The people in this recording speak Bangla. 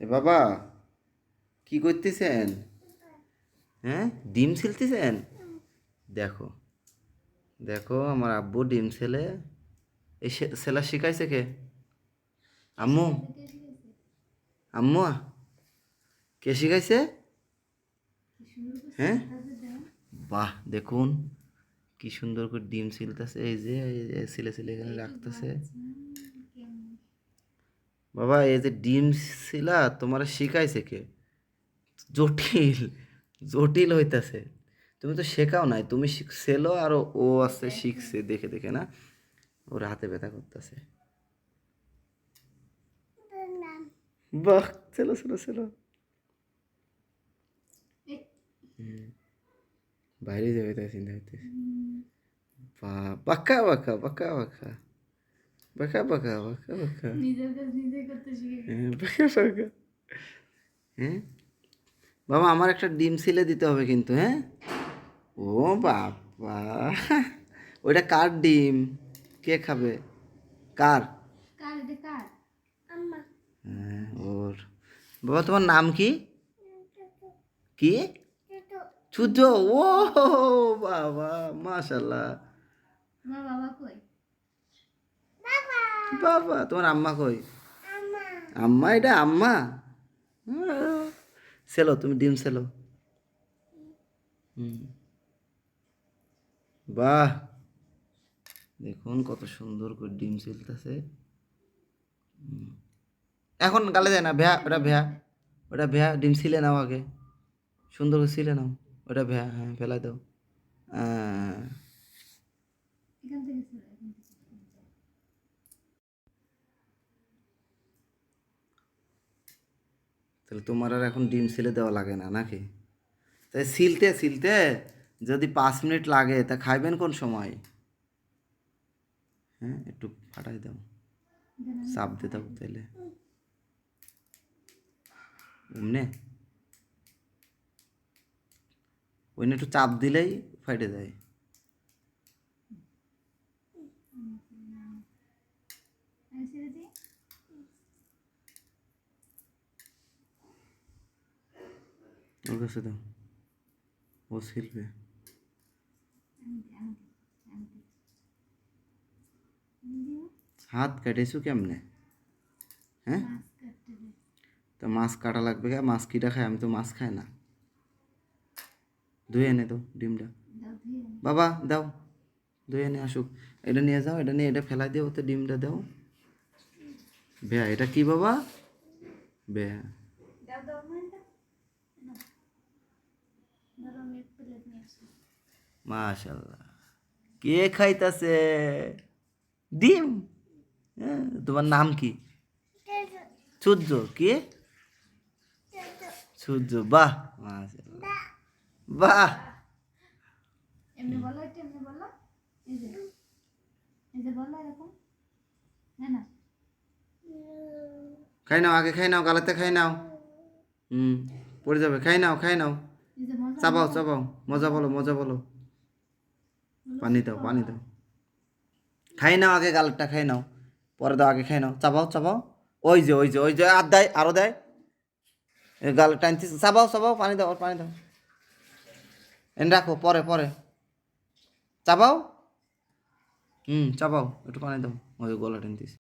এ বাবা কি করতেছেন? হ্যাঁ ডিম ছিলতেছেন? দেখো দেখো আমার আব্বু ডিম ছেলে। এই সেলা শিখাইছে কে? আম্মু? আম্মু কে শিখাইছে? হ্যাঁ? বাহ দেখুন কি সুন্দর করে ডিম ছিলতেছে। এই যে এই যে ছিলে ছিলে এখানে রাখতেছে। বাবা, এই যে ডিম শিলা তোমার শিখাইছে কে? জটিল জটিল হইতাছে। তুমি তো শেখাও নাই, তুমি শিখছেলো আর ও- আস্তে শিখছে, দেখে দেখে না? ওর হাতে ব্যথা করতেছে। বাহ চলো চলো চলো বাইরে যাবে তাই চিন্তা হইতেছে বাহ বাঁকা বাঁকা বাঁকা বাঁকা বাঁকা বাঁকা বাঁকা বাঁকা বাঁকা বাঁকা হ্যাঁ বাবা আমার একটা ডিম সিলে দিতে হবে কিন্তু হ্যাঁ ও বাবা। ওইটা কার ডিম? কে খাবে? কার? হ্যাঁ ওর। বাবা তোমার নাম কি? কি? চুদ্র ও বাবা মাশাল্লাহ বাবা কই? বাবা। তোমার আম্মা কই? আম্মা। এটা আম্মা? সেলো তুমি ডিম সেলো। বাহ। দেখুন কত সুন্দর করে ডিম সেলতেছে। এখন গালে যায় না ভ্যা ওটা ভ্যা। ওটা ভ্যা ডিম ছিলে নাও আগে। সুন্দর করে ছিলে নাও। ওটা ভ্যা হ্যাঁ ফেলাই দাও। আহ, এখান থেকে ছিল এখান থেকে তাহলে তোমার আর এখন ডিম সিলে দেওয়া লাগে না, নাকি? তাই সিলতে সিলতে যদি পাঁচ মিনিট লাগে, তা খাইবেন কোন সময়? হ্যাঁ একটু ফাটাই দাও। চাপ দিয়ে দাও তাইলে এমনি ওই একটু চাপ দিলেই ফাইটে যায়। ওর কাছে দাও ও সিলবে আমি দিই আমি দিই আমি দিই আমি দিই হাত কেটেছো কেমনে হ্যাঁ মাছ কাটতে দে তো মাছ কাটা লাগবে কে মাছ কিটা খায় আমি তো মাছ খাই না ধুয়ে এনে তো ডিমটা দাও ধুয়ে আনি। বাবা দাও ধুয়ে এনে আসুক এটা নিয়ে যাও এটা নিয়ে এটা ফেলাই দিও তো ডিমটা দাও বেয়া এটা কি বাবা বেয়া মাশাল্লাহ কে খাইতাছে? ডিম? হ্যাঁ, তোমার নাম কি? সূর্য। কি? সূর্য। বাহ মাশাল্লাহ বাহ। এমনি বলো এমনি বলো। এই যে এই যে বলো এরকম। হ্যাঁ না? খাই নাও আগে খাই নাও গালাতে খাই নাও। হুম পড়ে যাবে। খাই নাও খাই নাও। এই যে মজা বলো মজা বলো। পানি দাও পানি দাও। খাই নাও আগে গালটা, খাই নাও। পরে দাও, আগে খাই নাও। চাবাও চাবাও ওই যে ওই যে ওই যে, আর দেয়, আরও দেয়। গাল টানতে চাবাও চাবাও পানি দাও পানি দাও। এনে রাখো, পরে পরে। চাবাও হুম চাবাও একটু পানি দাও। ওই গলা টানতিস।